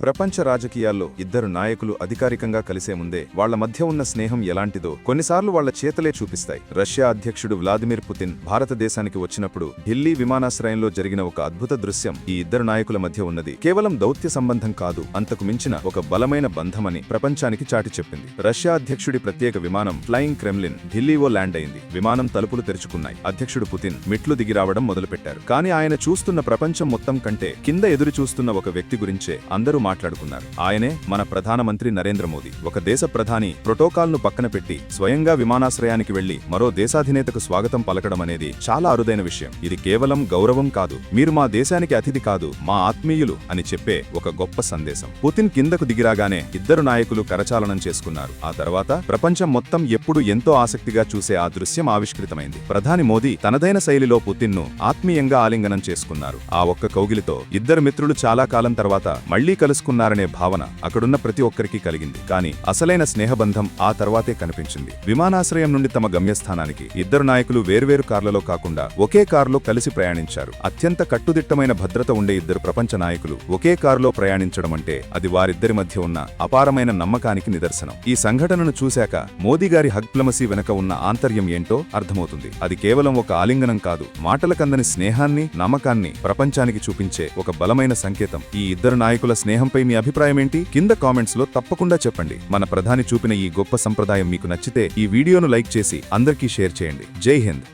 ప్రపంచ రాజకీయాల్లో ఇద్దరు నాయకులు అధికారికంగా కలిసే ముందే వాళ్ళ మధ్య ఉన్న స్నేహం ఎలాంటిదో కొన్నిసార్లు వాళ్ళ చేతలే చూపిస్తాయి. రష్యా అధ్యక్షుడు వ్లాదిమిర్ పుతిన్ భారతదేశానికి వచ్చినప్పుడు ఢిల్లీ విమానాశ్రయంలో జరిగిన ఒక అద్భుత దృశ్యం ఈ ఇద్దరు నాయకుల మధ్య ఉన్నది. కేవలం దౌత్య సంబంధం కాదు అంతకు మించిన ఒక బలమైన బంధమని ప్రపంచానికి చాటి చెప్పింది. రష్యా అధ్యక్షుడి ప్రత్యేక విమానం ఫ్లయింగ్ క్రెమ్లిన్ ఢిల్లీవో ల్యాండ్ అయింది విమానం తలుపులు తెరుచుకున్నాయి. అధ్యక్షుడు పుతిన్ మిట్లు దిగిరావడం మొదలుపెట్టారు. కానీ ఆయన చూస్తున్న ప్రపంచం మొత్తం కంటే కింద ఎదురు చూస్తున్న ఒక వ్యక్తి గురించే అందరూ మాట్లాడుకున్నారు. ఆయనే మన ప్రధానమంత్రి నరేంద్ర మోదీ. ఒక దేశ ప్రధాని ప్రోటోకాల్ను పక్కన పెట్టి స్వయంగా విమానాశ్రయానికి వెళ్ళి మరో దేశాధినేతకు స్వాగతం పలకడం అనేది చాలా అరుదైన విషయం. ఇది కేవలం గౌరవం కాదు మీరు మా దేశానికి అతిథి కాదు మా ఆత్మీయులు అని చెప్పే ఒక గొప్ప సందేశం. పుతిన్ కిందకు దిగిరాగానే ఇద్దరు నాయకులు కరచాలనం చేసుకున్నారు. ఆ తర్వాత ప్రపంచం మొత్తం ఎప్పుడు ఎంతో ఆసక్తిగా చూసే ఆ దృశ్యం ఆవిష్కృతమైంది. ప్రధాని మోదీ తనదైన శైలిలో పుతిన్ను ఆత్మీయంగా ఆలింగనం చేసుకున్నారు. ఆ ఒక్క కౌగిలితో ఇద్దరు మిత్రులు చాలా కాలం తర్వాత మళ్ళీ చేసుకున్నారనే భావన అక్కడున్న ప్రతి ఒక్కరికి కలిగింది. కానీ అసలైన స్నేహబంధం ఆ తర్వాతే కనిపించింది. విమానాశ్రయం నుండి తమ గమ్యస్థానానికి ఇద్దరు నాయకులు వేర్వేరు కార్లలో కాకుండా ఒకే కారులో కలిసి ప్రయాణించారు. అత్యంత కట్టుదిట్టమైన భద్రత ఉండే ఇద్దరు ప్రపంచ నాయకులు ఒకే కారులో ప్రయాణించడం అంటే అది వారిద్దరి మధ్య ఉన్న అపారమైన నమ్మకానికి నిదర్శనం. ఈ సంఘటనను చూశాక మోదీ గారి హగ్ప్లమసీ వెనక ఉన్న ఆంతర్యం ఏంటో అర్థమవుతుంది. అది కేవలం ఒక ఆలింగనం కాదు మాటలకందని స్నేహాన్ని నమ్మకాన్ని ప్రపంచానికి చూపించే ఒక బలమైన సంకేతం. ఈ ఇద్దరు నాయకుల స్నేహం స్నేహంపై మీ అభిప్రాయం ఏంటి? కింద కామెంట్స్లో తప్పకుండా చెప్పండి. మన ప్రధాని చూపిన ఈ గొప్ప సంప్రదాయం మీకు నచ్చితే ఈ వీడియోను లైక్ చేసి అందరికీ షేర్ చేయండి. జై హింద్.